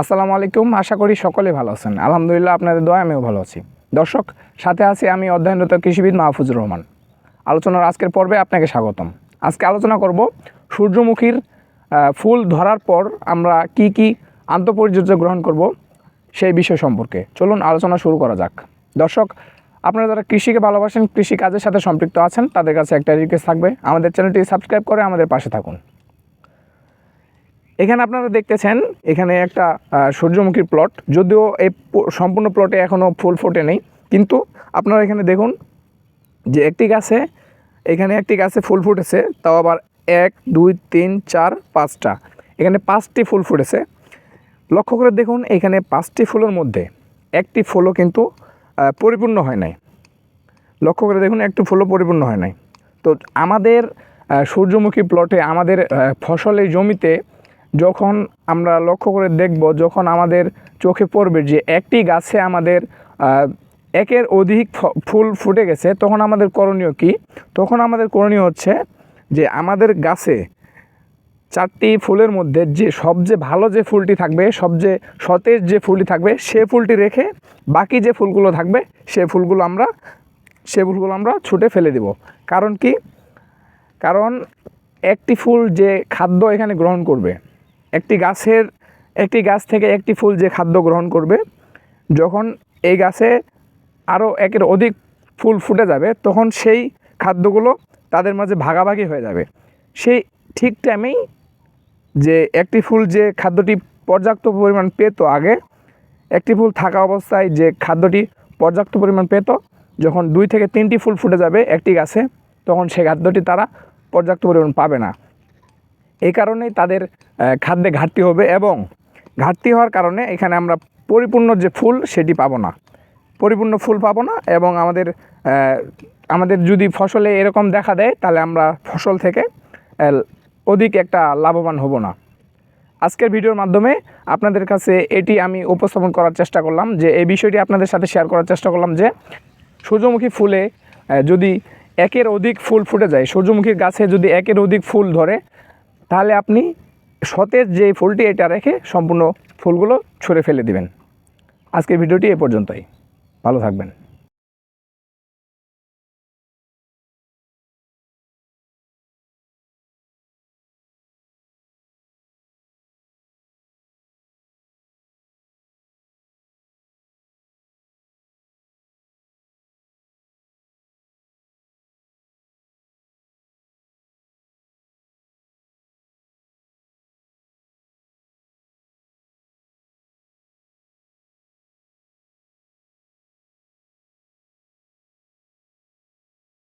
আসসালামু আলাইকুম, আশা করি সকলে ভালো আছেন। আলহামদুলিল্লাহ আপনাদের দয়া আমিও ভালো আছি। দর্শক, সাথে আছি আমি অধ্যয়নরত কৃষিবিদ মাহফুজুর রহমান। আলোচনার আজকের পর্বে আপনাকে স্বাগতম। আজকে আলোচনা করব সূর্যমুখীর ফুল ধরার পর আমরা কি কি আন্তঃপরিচর্যা গ্রহণ করব সেই বিষয় সম্পর্কে। চলুন আলোচনা শুরু করা যাক। দর্শক, আপনারা যারা কৃষিকে ভালোবাসেন, কৃষি কাজের সাথে সম্পৃক্ত আছেন, তাদের কাছে একটা রিকোয়েস্ট থাকবে। আমাদের চ্যানেলটি সাবস্ক্রাইব করে আমাদের পাশে থাকুন। এখানে আপনারা দেখতেছেন, এখানে একটা সূর্যমুখীর প্লট যদিও এই সম্পূর্ণ প্লটে এখনও ফুল ফোটে নেই। কিন্তু আপনারা এখানে দেখুন যে একটি গাছে, এখানে একটি গাছে ফুল ফুটেছে, তাও আবার এক, দুই, তিন, চার, পাঁচটা। এখানে পাঁচটি ফুল ফুটেছে। লক্ষ্য করে দেখুন, এখানে পাঁচটি ফুলের মধ্যে একটি ফুলও কিন্তু পরিপূর্ণ হয় নাই। লক্ষ্য করে দেখুন, একটু ফুলও পরিপূর্ণ হয় নাই। তো আমাদের সূর্যমুখী প্লটে আমাদের ফসলের জমিতে যখন আমরা লক্ষ্য করে দেখব, যখন আমাদের চোখে পড়বে যে একটি গাছে আমাদের একের অধিক ফুল ফুটে গেছে, তখন আমাদের করণীয় কি? তখন আমাদের করণীয় হচ্ছে যে আমাদের গাছে চারটি ফুলের মধ্যে যে সবচেয়ে ভালো যে ফুলটি থাকবে, সবচেয়ে সতেজ যে ফুলটি থাকবে, সে ফুলটি রেখে বাকি যে ফুলগুলো থাকবে, সে ফুলগুলো আমরা, সে ফুলগুলো আমরা ছুটে ফেলে দিব। কারণ কি? কারণ একটি ফুল যে খাদ্য এখানে গ্রহণ করবে একটি গাছের, একটি গাছ থেকে একটি ফুল যে খাদ্য গ্রহণ করবে, যখন এই গাছে আরও একের অধিক ফুল ফুটে যাবে, তখন সেই খাদ্যগুলো তাদের মাঝে ভাগাভাগি হয়ে যাবে। সেই ঠিক টাইমেই যে একটি ফুল যে খাদ্যটি পর্যাপ্ত পরিমাণ পেত আগে, একটি ফুল থাকা অবস্থায় যে খাদ্যটি পর্যাপ্ত পরিমাণ পেত, যখন দুই থেকে তিনটি ফুল ফুটে যাবে একটি গাছে, তখন সেই খাদ্যটি তারা পর্যাপ্ত পরিমাণ পাবে না। এই কারণেই তাদের খাদ্যে ঘাটতি হবে এবং ঘাটতি হওয়ার কারণে এখানে আমরা পরিপূর্ণ যে ফুল সেটি পাবো না। পরিপূর্ণ ফুল পাবো না এবং আমাদের আমাদের যদি ফসলে এরকম দেখা দেয়, তাহলে আমরা ফসল থেকে অধিক একটা লাভবান হব না। আজকের ভিডিওর মাধ্যমে আপনাদের কাছে এটি আমি উপস্থাপন করার চেষ্টা করলাম যে, এই বিষয়টি আপনাদের সাথে শেয়ার করার চেষ্টা করলাম যে, সূর্যমুখী ফুলে যদি একের অধিক ফুল ফুটে যায়, সূর্যমুখীর গাছে যদি একের অধিক ফুল ধরে তাহলে আপনি সতেজ যে ফুলটি এটা রেখে সম্পূর্ণ ফুলগুলো ছড়ে ফেলে দিবেন। আজকের ভিডিওটি এ পর্যন্তই। ভালো থাকবেন।